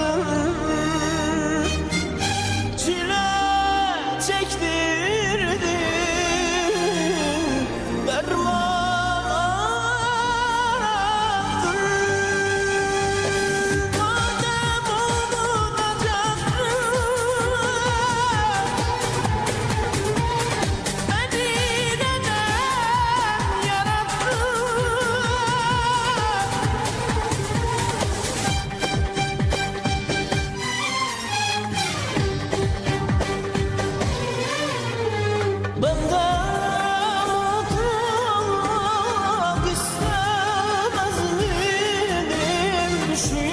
Oh. sweet.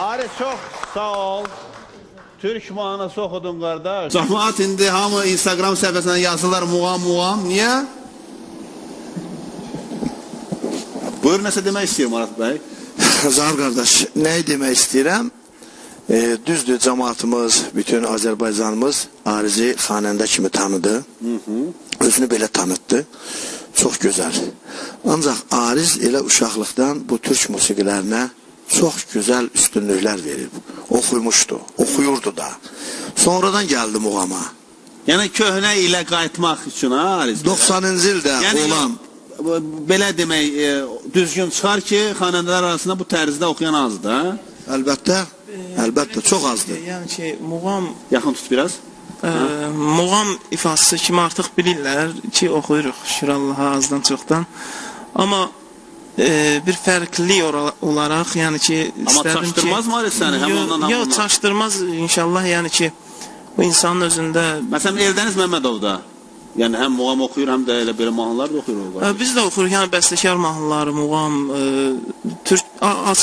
Arif çok sağ ol. Türk mahnısı oxudun qardaş. Cəmaət indi hamı Instagram səhifəsindən yazırlar muğam muğam. Niyə? Buyur nəsə demək istəyir Marat bəy. Zahar qardaş, nə demək istəyirəm? E, düzdür, cəmaatımız, bütün Azərbaycanımız Arizi xanəndə kimi tanıdı. Özünü belə tanıtdı. Çox gözəl. Ancaq Ariz elə uşaqlıqdan bu türk musiqilərinə çox gözəl üstünlüklər verib. Oxuymuşdu, oxuyurdu da. Sonradan gəldi muğama. Yəni köhnə ilə qayıtmaq üçün ha Ariz. 90-cı ildə Yəni olan belə demək e, düzgün çıxar ki, xanəndələr arasında bu tərzdə oxuyan azdır. ha? əlbəttə, əlbəttə çox azdır. Yəni ki, muğam Yaxın tut biraz. ə, muğam ifadəsi kimi artıq bilirlər ki, oxuyuruq şükür Allaha azdan çoxdan. Amma ə, bir fərqli olaraq, yəni ki, Amma çaşdırmaz ki, mı səni? Həm ondan, həm Yox, çaşdırmaz inşallah, yəni ki, bu insanın özündə Məsələn Eldəniz Məmmədovda yəni həm muğam oxuyur, həm də elə belə mahnılar da oxuyur o. Ə, biz də oxuruq, yəni bəstəkar mahnıları, muğam, ə, türk açıq